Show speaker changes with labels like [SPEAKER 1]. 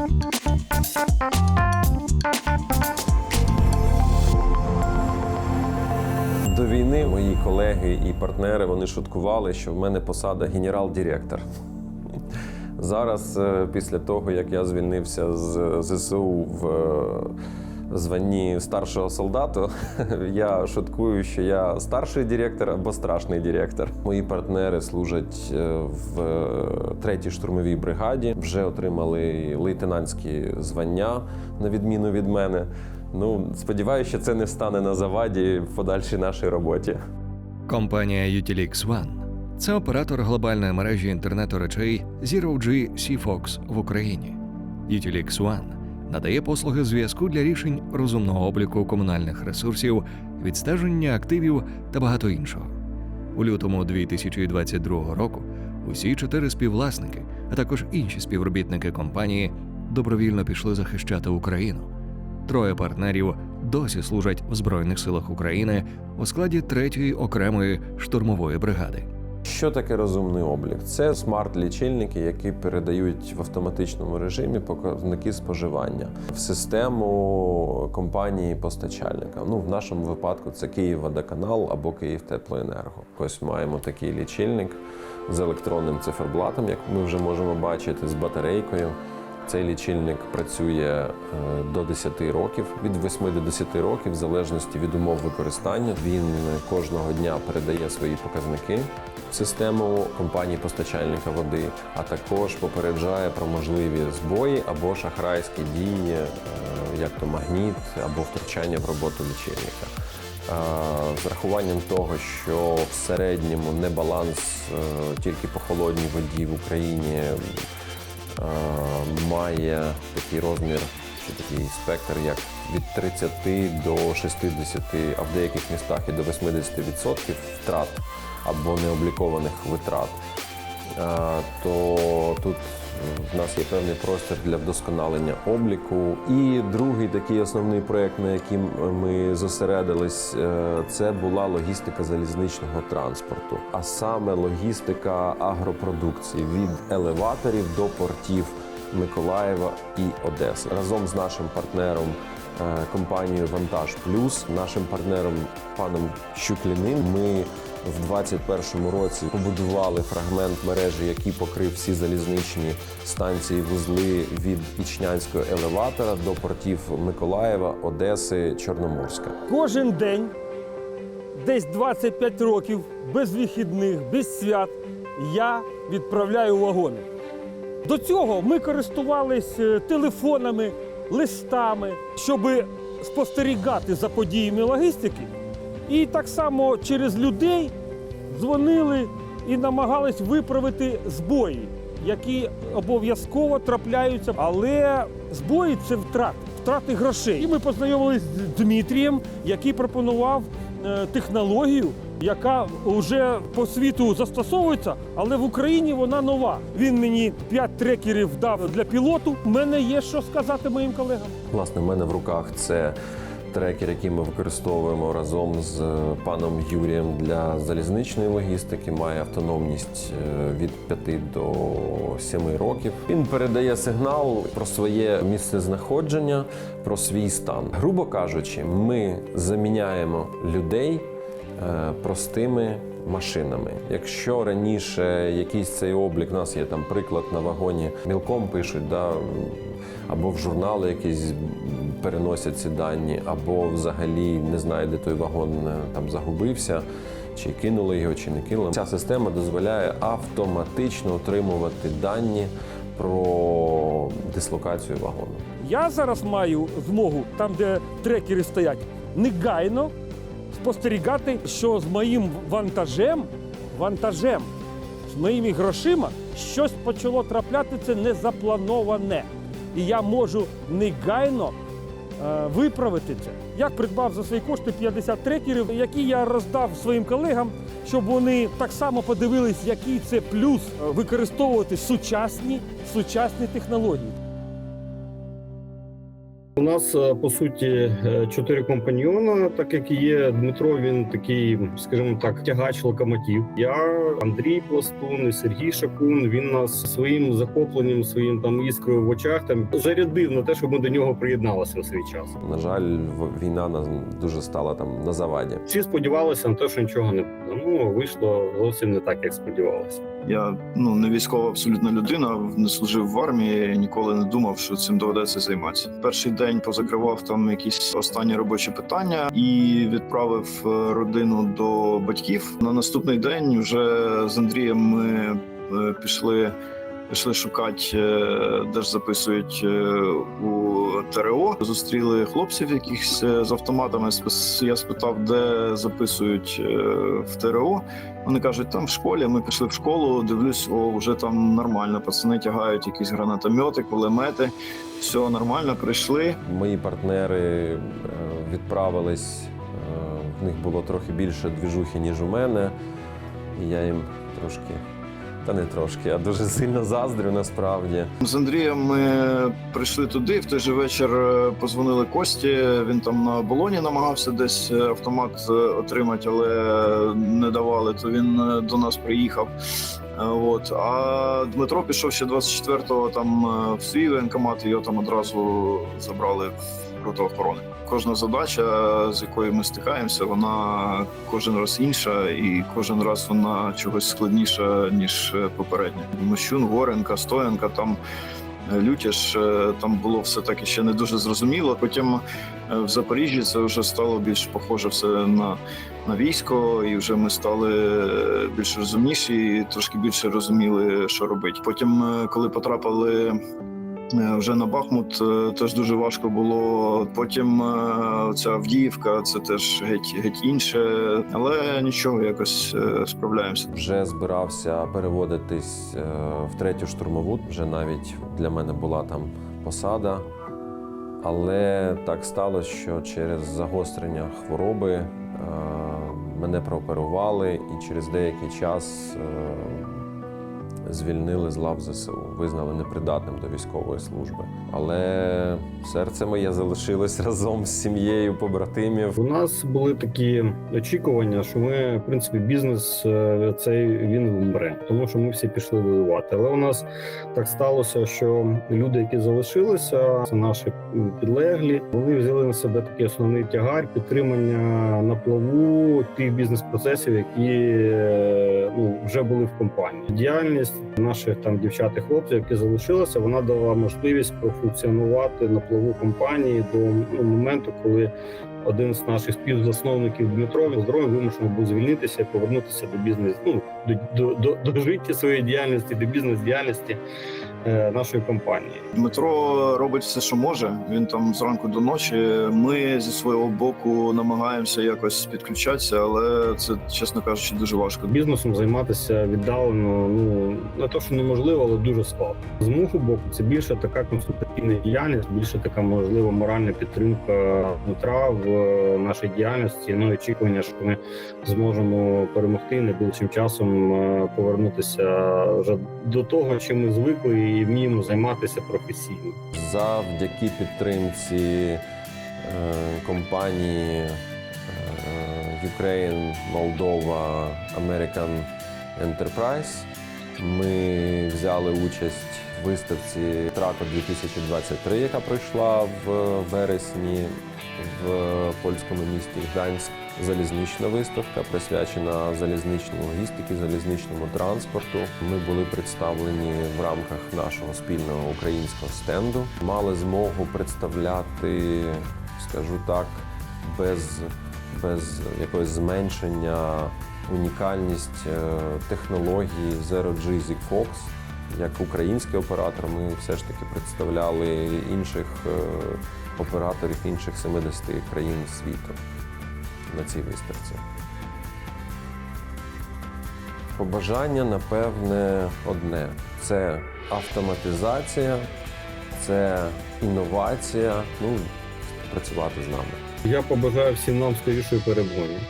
[SPEAKER 1] До війни мої колеги і партнери вони шуткували, що в мене посада генерал-директор. Зараз, е, після того, як я звільнився з ЗСУ в е, званні старшого солдату, я шуткую, що я старший директор або страшний директор. Мої партнери служать е, в е, третій штурмовій бригаді, вже отримали лейтенантські звання на відміну від мене. Ну, сподіваюся, що це не стане на заваді в подальшій нашій роботі.
[SPEAKER 2] Компанія Utilix One – це оператор глобальної мережі інтернету речей Zero G Seafox в Україні. Utilix One надає послуги зв'язку для рішень розумного обліку комунальних ресурсів, відстеження активів та багато іншого. У лютому 2022 року усі чотири співвласники, а також інші співробітники компанії добровільно пішли захищати Україну. Троє партнерів досі служать в Збройних силах України у складі третьої окремої штурмової бригади.
[SPEAKER 1] Що таке розумний облік? Це смарт-лічильники, які передають в автоматичному режимі показники споживання в систему компанії постачальника. Ну, в нашому випадку це Київводоканал або Київтеплоенерго. Ось маємо такий лічильник з електронним циферблатом, як ми вже можемо бачити, з батарейкою. Цей лічильник працює е, до 10 років, від 8 до 10 років, в залежності від умов використання. Він кожного дня передає свої показники систему компанії постачальника води, а також попереджає про можливі збої або шахрайські дії, е, як то магніт або втручання в роботу лічильника. Е, З рахуванням того, що в середньому небаланс е, тільки по холодній воді в Україні має такий розмір чи такий спектр, як від 30 до 60, а в деяких містах і до 80% втрат або необлікованих витрат, е, то тут в нас є певний простір для вдосконалення обліку. І другий такий основний проект, на яким ми зосередились, е, це була логістика залізничного транспорту, а саме логістика агропродукції від елеваторів до портів Миколаєва і Одеси разом з нашим партнером. е, Компанією Вантаж Плюс, нашим партнером паном Щукліним, ми в 2021 році побудували фрагмент мережі, який покрив всі залізничні станції вузли від Ічнянського елеватора до портів Миколаєва, Одеси, Чорноморська.
[SPEAKER 3] Кожен день, десь 25 років, без вихідних, без свят, я відправляю вагони. До цього ми користувались е, телефонами, листами, щоб спостерігати за подіями логістики. І так само через людей дзвонили і намагались виправити збої, які обов'язково трапляються. Але збої це втрати, втрати грошей. І ми познайомились з Дмитрієм, який пропонував е, технологію, яка вже по світу застосовується, але в Україні вона нова. Він мені 5 трекерів дав для пілоту. У мене є що сказати моїм колегам.
[SPEAKER 1] Власне, в мене в руках це трекер, який ми використовуємо разом з е, паном Юрієм для залізничної логістики. Має автономність е, від 5 до 7 років. Він передає сигнал про своє місце знаходження, про свій стан. Грубо кажучи, ми заміняємо людей простими машинами. Якщо раніше якийсь цей облік, у нас є там приклад на вагоні, мілком пишуть, да, або в журнали якісь переносять ці дані, або взагалі не знаю, де той вагон е, там загубився. Чи кинули його, чи не кинули. Ця система дозволяє автоматично отримувати дані про дислокацію вагону.
[SPEAKER 3] Я зараз маю змогу, там, де трекери стоять, негайно спостерігати, що з моїм вантажем, вантажем, з моїми грошима щось почало трапляти, це незаплановане. І я можу негайно е, виправити це. Я придбав за свої кошти 50 трекерів, які я роздав своїм колегам, щоб вони так само подивились, який це плюс е, використовувати сучасні, сучасні технології.
[SPEAKER 4] У нас е, по суті е, чотири компаньйона, так як і є Дмитро. Він такий, скажімо так, тягач локомотив. Я Андрій Пластун і Сергій Шакун. Він нас своїм захопленням, своїм там іскрою в очах там зарядив на те, щоб ми до нього приєдналися в свій час.
[SPEAKER 1] На жаль, війна нам дуже стала там на заваді.
[SPEAKER 4] Всі сподівалися на те, що нічого не буде. Ну вийшло зовсім не так, як сподівалися.
[SPEAKER 5] Я ну не військова абсолютно людина, не служив в армії, ніколи не думав, що цим доведеться займатися. Перший день позакривав там якісь останні робочі питання і відправив е, родину до батьків. На наступний день вже з Андрієм ми е, пішли. Пішли шукати, е, де ж записують е, у ТРО. Зустріли хлопців якихось е, з автоматами. Я спитав, де записують в ТРО. Вони кажуть, там в школі. Ми пішли в школу. Дивлюсь, о, вже там нормально. Пацани тягають якісь гранатомети, кулемети. Все нормально, прийшли.
[SPEAKER 1] Мої партнери відправились. В них було трохи більше двіжухи, ніж у мене. І я їм трошки, не трошки, а дуже сильно заздрю насправді.
[SPEAKER 5] З Андрієм ми прийшли туди. В той же вечір е, позвонили Кості. Він там на болоні намагався десь е, автомат е, отримати, але не давали. То він до нас приїхав. От а Дмитро пішов ще 24-го там в свій воєнкомат, його там одразу забрали в роту охорони. Кожна задача, з якою ми стикаємося, вона кожен раз інша, і кожен раз вона чогось складніша ніж е, попередня. Мощун, Горенка, Стоянка там. е, Лютіш е, там було все так ще не дуже зрозуміло. Потім в Запоріжжі це вже стало більш похоже все на, на військо, і вже ми стали більш розумніші, і трошки більше розуміли, що робити. Потім, коли потрапили вже на Бахмут, е, теж дуже важко було. Потім е, ця Авдіївка, це теж геть геть інше, але нічого, якось е, справляємося.
[SPEAKER 1] Вже збирався переводитись е, в третю штурмову. Вже навіть для мене була там посада. Але так сталося, що через загострення хвороби е, мене прооперували і через деякий час е, звільнили з лав ЗСУ, визнали непридатним до військової служби. Але серце моє залишилось разом з сім'єю побратимів.
[SPEAKER 4] У нас були такі очікування, що ми, в принципі, бізнес е, цей він вмре, тому що ми всі пішли воювати. Але у нас так сталося, що люди, які залишилися, це наші підлеглі, вони взяли на себе такий основний тягар підтримання на плаву тих бізнес-процесів, які е, ну вже були в компанії. Діяльність наших там дівчат і хлопців, які залишилися, вона дала можливість профункціонувати на плаву компанії до ну, моменту, коли один з наших співзасновників Дмитро здоров'я вимушено був звільнитися і повернутися до бізнесу ну до, до, до, до життя своєї діяльності, до бізнес-діяльності. е, нашої компанії.
[SPEAKER 5] Дмитро робить все, що може. Він там зранку до ночі. Ми зі свого боку намагаємося якось підключатися, але це, чесно кажучи, дуже важко.
[SPEAKER 4] Бізнесом займатися віддалено, ну не то, що неможливо, але дуже складно. З мого боку, це більше така консультаційна діяльність, більше така можливо моральна підтримка Дмитра в е, нашій діяльності. Ну і очікування, що ми зможемо перемогти найближчим часом е, повернутися вже до того, чим ми звикли і вміємо займатися професійно.
[SPEAKER 1] Завдяки підтримці е, компанії е, Ukraine, Moldova, American Enterprise ми взяли участь в виставці Трако 2023, яка пройшла в вересні в польському місті Гданськ. Залізнична виставка присвячена залізничній логістиці, залізничному транспорту. Ми були представлені в рамках нашого спільного українського стенду. Мали змогу представляти, скажу так, без, без якогось зменшення унікальність е, технології Zero G Zigfox. Як український оператор, ми все ж таки представляли інших е, операторів інших 70 країн світу на цій виставці. Побажання, напевне, одне: це автоматизація, це інновація. Ну, працювати з нами.
[SPEAKER 4] Я побажаю всім нам скорішої перемоги.